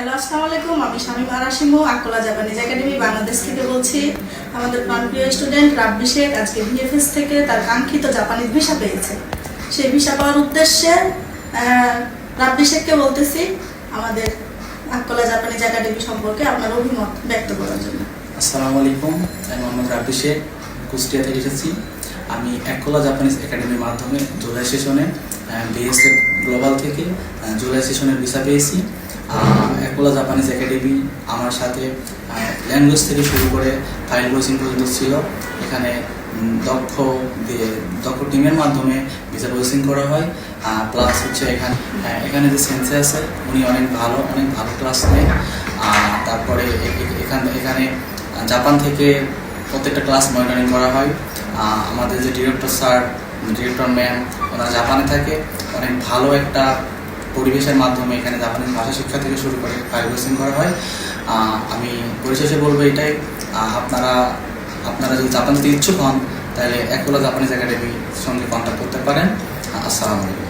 Hello আসসালামু আলাইকুম আমি শামীম আরাশিমু আকলা জাপানিজ একাডেমি বাংলাদেশ থেকে বলছি। আমাদের প্রাণপ্রিয় স্টুডেন্ট রাব্বি শেখ আজকে ভিএফএস থেকে তার কাঙ্ক্ষিত জাপানিজ ভিসা পেয়েছে। সেই ভিসা পাওয়ার উদ্দেশ্যে রাব্বি শেখকে বলতেছি আমাদের আকলা জাপানিজ একাডেমি সম্পর্কে আপনার অভিমত ব্যক্ত করার জন্য। আসসালামু আলাইকুম আমি মোহাম্মদ রাব্বি শেখ কুষ্টিয়া থেকে এসেছি। আমি একলা জাপানিজ একাডেমির মাধ্যমে জুলাই সেশনে বিএসএফ গ্লোবাল থেকে জুলাই সেশনের ভিসা পেয়েছি। একলা জাপানিজ একাডেমি আমার সাথে ল্যাঙ্গুয়েজ থেকে শুরু করে ফাইল প্রসেসিং পর্যন্ত ছিল। এখানে দক্ষ দক্ষ টিমের মাধ্যমে ভিসা প্রসেসিং করা হয়। প্লাস হচ্ছে এখানে এখানে যে সেন্সে আছে, উনি অনেক ভালো অনেক ভালো ক্লাস নেয়। তারপরে এখান, এখানে জাপান থেকে প্রত্যেকটা ক্লাস মনিটরিং করা হয়। আমাদের যে ডিরেক্টর স্যার ডিরেক্টর ম্যাম ওনারা জাপানে থাকে অনেক ভালো একটা পরিবেশের মাধ্যমে এখানে জাপানি ভাষা শিক্ষা থেকে শুরু করে পারিবেশন করা হয়। আমি পরিশেষে বলব এটাই আপনারা আপনারা যদি জাপান যেতে ইচ্ছুক হন, তাহলে একলা জাপানিজ একাডেমির সঙ্গে কন্ট্যাক্ট করতে পারেন। আসসালামু আলাইকুম।